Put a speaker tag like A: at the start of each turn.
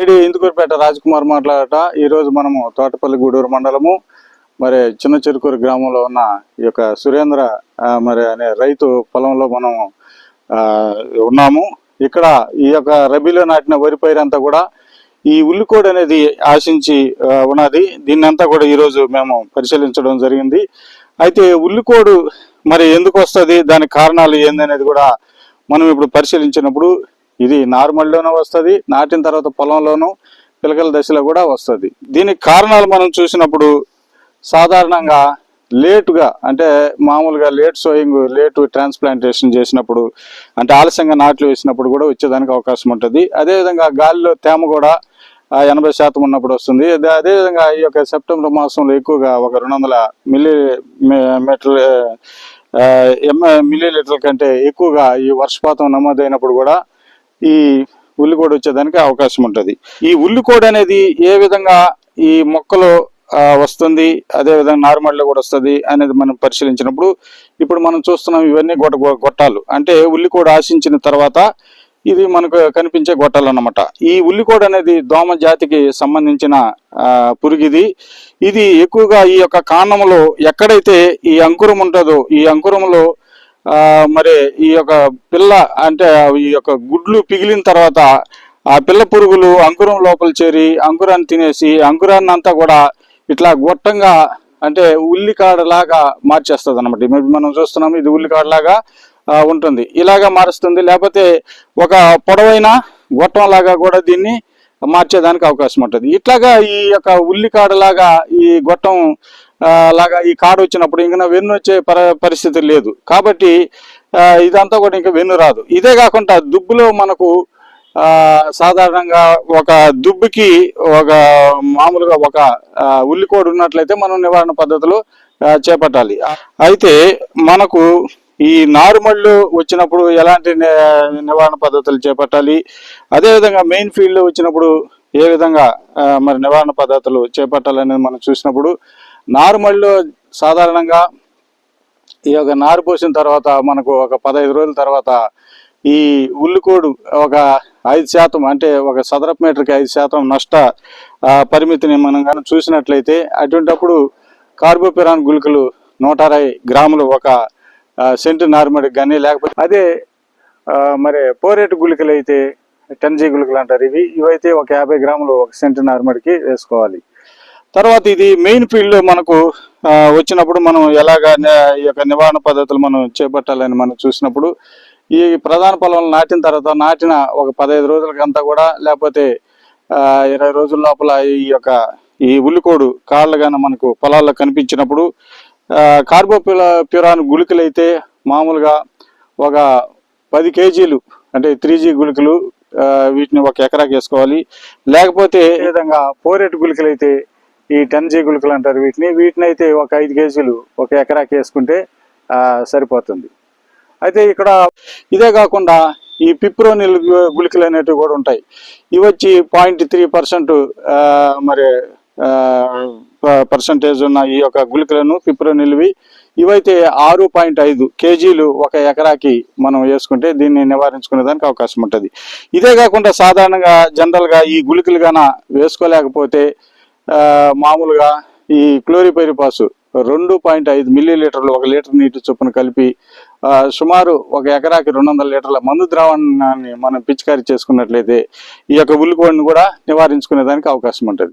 A: AD Indukurpet Rajkumar మాట్లాడట. ఈరోజు మనము తోటపల్లి గూడూరు మండలము మరి చిన్న చిరుకూరు గ్రామంలో ఉన్న ఈ యొక్క సురేంద్ర మరి అనే రైతు పొలంలో మనం ఉన్నాము. ఇక్కడ ఈ యొక్క రబీలో నాటిన వరి పైరంతా కూడా ఈ ఉల్లికోడ్ అనేది ఆశించి ఉన్నది. దీన్ని అంతా కూడా ఈరోజు మేము పరిశీలించడం జరిగింది. అయితే ఉల్లికోడు మరి ఎందుకు వస్తుంది? దానికి కారణాలు ఏందనేది కూడా మనం ఇప్పుడు పరిశీలించినప్పుడు ఇది నార్మల్లోనూ వస్తుంది నాటిన తర్వాత పొలంలోనూ పిలకల దశలో కూడా వస్తుంది. దీనికి కారణాలు మనం చూసినప్పుడు సాధారణంగా లేటుగా అంటే మామూలుగా లేట్ సోయింగ్ లేటు ట్రాన్స్ప్లాంటేషన్ చేసినప్పుడు అంటే ఆలస్యంగా నాట్లు వేసినప్పుడు కూడా వచ్చేదానికి అవకాశం ఉంటుంది. అదేవిధంగా గాలిలో తేమ కూడా ఎనభై శాతం ఉన్నప్పుడు వస్తుంది. అదే- అదేవిధంగా ఈ యొక్క సెప్టెంబర్ మాసంలో ఎక్కువగా ఒక రెండు వందల మిల్లీ మీటర్ మిల్లీ లీటర్ల కంటే ఎక్కువగా ఈ వర్షపాతం నమోదైనప్పుడు కూడా ఈ ఉల్లికోడి వచ్చేదానికి అవకాశం ఉంటుంది. ఈ ఉల్లికోడి అనేది ఏ విధంగా ఈ మొక్కలో వస్తుంది? అదే విధంగా నార్మల్లో కూడా వస్తుంది అనేది మనం పరిశీలించినప్పుడు ఇప్పుడు మనం చూస్తున్నాం ఇవన్నీ గొట్ట గొట్టాలు. అంటే ఉల్లికోడి ఆశించిన తర్వాత ఇది మనకు కనిపించే గొట్టాలు అన్నమాట ఈ ఉల్లికోడి అనేది దోమ జాతికి సంబంధించిన పురుగిది పురుగు ఇది. ఇది ఎక్కువగా ఈ యొక్క కాండంలో ఎక్కడైతే ఈ అంకురం ఉంటుందో ఈ అంకురంలో మరి ఈ యొక్క పిల్ల అంటే ఈ యొక్క గుడ్లు పిగిలిన తర్వాత ఆ పిల్ల పురుగులు అంకురం లోపల చేరి అంకురాన్ని తినేసి అంకురాన్ని అంతా కూడా ఇట్లా గొట్టంగా అంటే ఉల్లికాడలాగా మార్చేస్తుంది అనమాట మనం చూస్తున్నాం ఇది ఉల్లికాడలాగా ఉంటుంది. ఇలాగా మారుస్తుంది. లేకపోతే ఒక పొడవైన గొట్టం లాగా కూడా దీన్ని మార్చేదానికి అవకాశం ఉంటుంది. ఇట్లాగా ఈ యొక్క ఉల్లికాడలాగా ఈ గొట్టం అలాగా లాగా ఈ కాడ వచ్చినప్పుడు ఇంకా వెన్ను వచ్చే పరిస్థితి లేదు. కాబట్టి ఇదంతా కూడా ఇంకా వెన్ను రాదు. ఇదే కాకుండా దుబ్బులో మనకు సాధారణంగా ఒక దుబ్బుకి ఒక మామూలుగా ఒక ఉల్లికోడు ఉన్నట్లయితే మనం నివారణ పద్ధతులు చేపట్టాలి. అయితే మనకు ఈ నారుమళ్ళు వచ్చినప్పుడు ఎలాంటి నివారణ పద్ధతులు చేపట్టాలి? అదేవిధంగా మెయిన్ ఫీల్డ్ వచ్చినప్పుడు ఏ విధంగా మరి నివారణ పద్ధతులు చేపట్టాలనేది మనం చూసినప్పుడు నారుమడిలో సాధారణంగా ఈ యొక్క నారు పోసిన తర్వాత మనకు ఒక పదహైదు రోజుల తర్వాత ఈ ఉల్లికోడు ఒక ఐదు శాతం అంటే ఒక సదరపు మీటర్కి ఐదు శాతం నష్ట పరిమితిని మనం కానీ చూసినట్లయితే అటువంటప్పుడు కార్బోపిరాన్ గుళికలు నూట అరవై గ్రాములు ఒక సెంటు నారుమడికి కానీ లేకపోతే అదే మరి పోరేటు గుళికలు అయితే టెన్ జీ గుళికలు అంటారు ఇవి. ఇవైతే ఒక యాభై గ్రాములు ఒక సెంటు నారుమడికి వేసుకోవాలి. తర్వాత ఇది మెయిన్ ఫీల్డ్ మనకు వచ్చినప్పుడు మనం ఎలాగ ఈ యొక్క నివారణ పద్ధతులు మనం చేపట్టాలని మనం చూసినప్పుడు ఈ ప్రధాన పొలం నాటిన తర్వాత నాటిన ఒక పదహైదు రోజులకంతా కూడా లేకపోతే ఇరవై రోజుల లోపల ఈ యొక్క ఈ ఉల్లికోడు కాళ్ళు కానీ మనకు పొలాల్లో కనిపించినప్పుడు కార్బో ప్యూరాన్ గుళికలు అయితే మామూలుగా ఒక పది కేజీలు అంటే త్రీ జీ గుళికలు వీటిని ఒక ఎకరాకి వేసుకోవాలి. లేకపోతే ఈ విధంగా ఫోర్ గుళికలు అయితే ఈ టన్జీ గుళికలు అంటారు వీటిని. వీటిని అయితే ఒక ఐదు కేజీలు ఒక ఎకరాకి వేసుకుంటే సరిపోతుంది. అయితే ఇక్కడ ఇదే కాకుండా ఈ పిప్రోనిల్ గుళికలు అనేటివి కూడా ఉంటాయి. ఇవి వచ్చి పాయింట్ త్రీ పర్సెంట్ మరి పర్సంటేజ్ ఉన్న ఈ యొక్క గుళికలను పిప్రోనిల్వి ఇవైతే ఆరు పాయింట్ ఐదు కేజీలు ఒక ఎకరాకి మనం వేసుకుంటే దీన్ని నివారించుకునే దానికి అవకాశం ఉంటుంది. ఇదే కాకుండా సాధారణంగా జనరల్గా ఈ గుళికలు గాన వేసుకోలేకపోతే మామూలుగా ఈ క్లోరిపైరిపాస్ రెండు పాయింట్ ఐదు మిల్లీ లీటర్లు ఒక లీటర్ నీటి చొప్పున కలిపి ఆ, సుమారు ఒక ఎకరాకి రెండు వందల లీటర్ల మందు ద్రావణాన్ని మనం పిచికారీ చేసుకున్నట్లయితే ఈ యొక్క ఉల్లికోడిని కూడా నివారించుకునే దానికి అవకాశం ఉంటుంది.